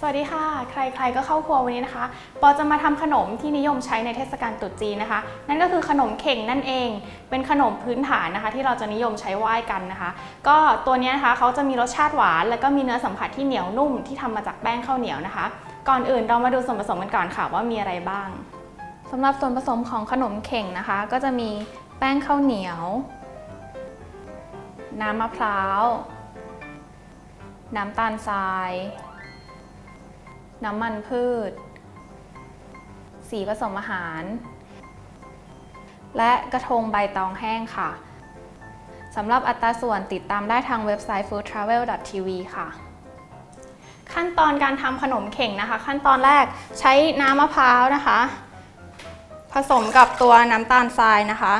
สวัสดีค่ะ ใครๆก็เข้าครัววันนี้นะคะ ปอจะมาทำขนมที่นิยมใช้ในเทศกาลตรุษจีนนะคะ นั่นก็คือขนมเข่งนั่นเอง เป็นขนมพื้นฐานนะคะ ที่เราจะนิยมใช้ไหว้กันนะคะ ก็ตัวนี้นะคะเขาจะมีรสชาติหวาน แล้วก็มีเนื้อสัมผัสที่เหนียวนุ่มที่ทำมาจากแป้งข้าวเหนียวนะคะ ก่อนอื่นเรามาดูส่วนผสมกันก่อนค่ะว่ามีอะไรบ้างสำหรับส่วนผสมของขนมเข่งนะคะ ก็จะมีแป้งข้าวเหนียว น้ำมะพร้าว น้ำตาลทราย น้ำมันพืช สีผสมอาหาร และกระทงใบตองแห้งค่ะสำหรับอัตราส่วนติดตามได้ทางเว็บไซต์ foodtravel.tv ค่ะ ขั้นตอนการทำขนมเข่งนะคะ ขั้นตอนแรกใช้น้ำมะพร้าวนะคะ ผสมกับตัวน้ำตาลทรายนะคะ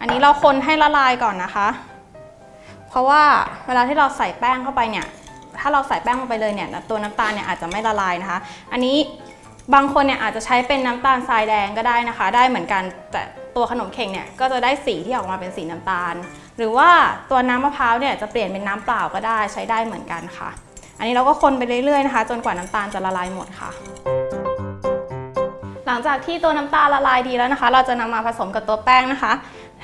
อันนี้เราคนให้ละลายก่อนนะคะ เพราะว่าเวลาที่เราใส่แป้งเข้าไปเนี่ย ถ้าเราใส่แป้งลงไปเลยเนี่ยตัวน้ำตาลเนี่ยอาจจะไม่ละลายนะคะ อันนี้บางคนเนี่ยอาจจะใช้เป็นน้ำตาลทรายแดงก็ได้นะคะ ได้เหมือนกันแต่ตัวขนมเข่งเนี่ยก็จะได้สีที่ออกมาเป็นสีน้ำตาล หรือว่าตัวน้ำมะพร้าวเนี่ยจะเปลี่ยนเป็นน้ำเปล่าก็ได้ใช้ได้เหมือนกันค่ะ อันนี้เราก็คนไปเรื่อยๆนะคะ จนกว่าน้ำตาลจะละลายหมดค่ะหลังจากที่ตัวน้ำตาลละลายดีแล้วนะคะ เราจะนำมาผสมกับตัวแป้งนะคะ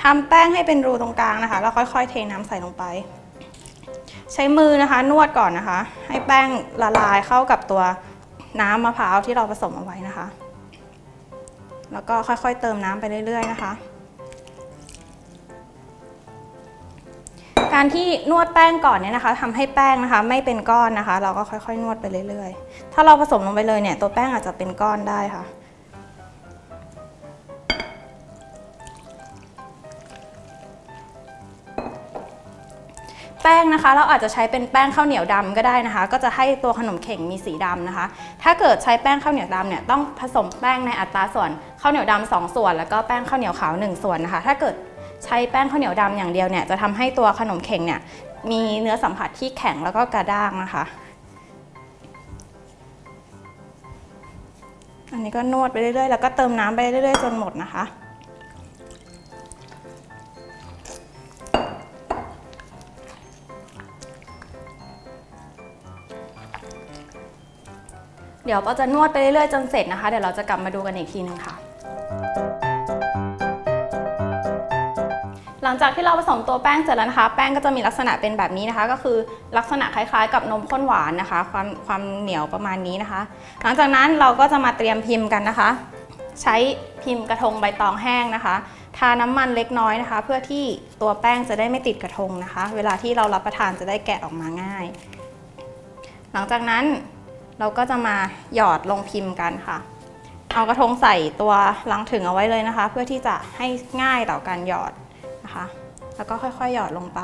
ทำแป้งให้เป็นรูตรงกลางนะคะ แล้วค่อยๆ เทน้ำใส่ลงไป ใช้มือนะคะ นวดก่อนนะคะ ให้แป้งละลายเข้ากับตัวน้ำมะพร้าวที่เราผสมเอาไว้นะคะ แล้วก็ค่อยๆเติมน้ำไปเรื่อย ๆ นะคะ การที่นวดแป้งก่อนเนี่ยนะคะทำให้แป้งนะคะ ไม่เป็นก้อนนะคะ เราก็ค่อยๆ นวดไปเรื่อย ๆ ถ้าเราผสมลงไปเลยเนี่ยตัวแป้งอาจจะเป็นก้อนได้ค่ะ แป้งนะคะ เราอาจจะใช้เป็นแป้งข้าวเหนียวดำก็ได้นะคะ ก็จะให้ตัวขนมเข่งมีสีดำนะคะ ถ้าเกิดใช้แป้งข้าวเหนียวดำเนี่ยต้องผสมแป้งในอัตราส่วนข้าวเหนียวดำสองส่วน แล้วก็แป้งข้าวเหนียวขาว 1 ส่วนนะคะ ถ้าเกิดใช้แป้งข้าวเหนียวดำอย่างเดียวเนี่ยจะทำให้ตัวขนมเข่งเนี่ยมีเนื้อสัมผัสที่แข็งแล้วก็กระด้างนะคะ อันนี้ก็นวดไปเรื่อยๆ แล้วก็เติมน้ำไปเรื่อยๆ จนหมดนะคะ เดี๋ยวเราจะนวดไปเรื่อยๆจนเสร็จนะคะ เดี๋ยวเราจะกลับมาดูกันอีกทีนึงค่ะ หลังจากที่เราผสมตัวแป้งเสร็จแล้วนะคะ แป้งก็จะมีลักษณะเป็นแบบนี้นะคะ ก็คือลักษณะคล้ายๆ กับนมข้นหวานนะคะ ความความเหนียวประมาณนี้นะคะ หลังจากนั้นเราก็จะมาเตรียมพิมพ์กันนะคะ ใช้พิมพ์กระทงใบตองแห้งนะคะทาน้ำมันเล็กน้อยนะคะ เพื่อที่ตัวแป้งจะได้ไม่ติดกระทงนะคะ เวลาที่เรารับประทานจะได้แกะออกมาง่าย หลังจากนั้น เราก็จะมาหยอดลงพิมพ์กันค่ะ เอากระทงใส่ตัวลังถึงเอาไว้เลยนะคะ เพื่อที่จะให้ง่ายต่อการหยอดนะคะ แล้วก็ค่อยๆหยอดลงไป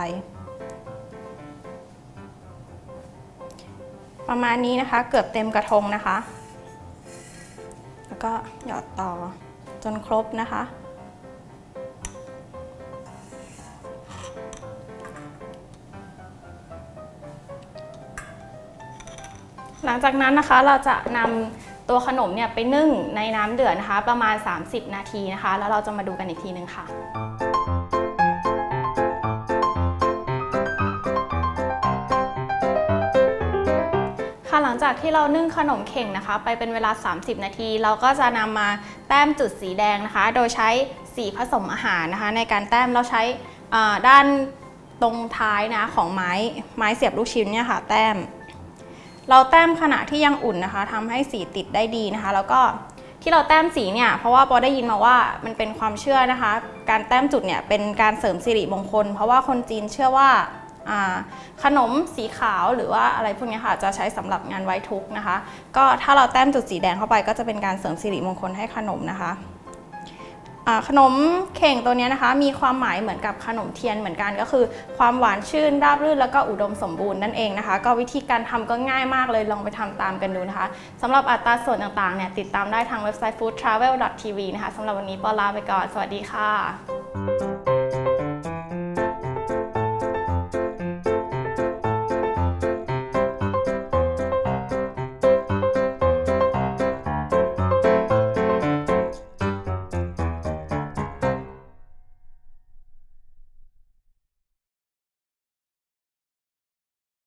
ประมาณนี้นะคะเกือบเต็มกระทงนะคะ แล้วก็หยอดต่อจนครบนะคะ หลังจากนั้นนะคะเราจะนำตัวขนมเนี่ยไปนึ่งในน้ำเดือดนะคะ ประมาณ 30 นาทีนะคะ แล้วเราจะมาดูกันอีกทีนึงค่ะค่ะหลังจากที่เรานึ่งขนมเข่งนะคะ ไปเป็นเวลา 30 นาที เราก็จะนำมาแต้มจุดสีแดงนะคะ โดยใช้สีผสมอาหารนะคะ ในการแต้มเราใช้ด้านตรงท้ายนะของไม้ไม้เสียบลูกชิ้นเนี่ยค่ะ แต้ม เราแต้มขณะที่ยังอุ่นนะคะทำให้สีติดได้ดีนะคะ แล้วก็ที่เราแต้มสีเนี่ยเพราะว่าปอได้ยินมาว่ามันเป็นความเชื่อนะคะ การแต้มจุดเนี่ยเป็นการเสริมสิริมงคล เพราะว่าคนจีนเชื่อว่าขนมสีขาวหรือว่าอะไรพวกนี้ค่ะจะใช้สำหรับงานไว้ทุกนะคะ ก็ถ้าเราแต้มจุดสีแดงเข้าไปก็จะเป็นการเสริมสิริมงคลให้ขนมนะคะ ขนมเข่งตัวนี้นะคะ มีความหมายเหมือนกับขนมเทียนเหมือนกันก็คือ ความหวานชื่นราบรื่นแล้วก็อุดมสมบูรณ์นั่นเองนะคะ ก็วิธีการทำก็ง่ายมากเลยลองไปทำตามกันดูนะคะสำหรับอัตราส่วนต่างๆเนี่ยติดตามได้ทางเว็บไซต์ foodtravel.tv นะคะสำหรับวันนี้ปอลาไปก่อน สวัสดีค่ะ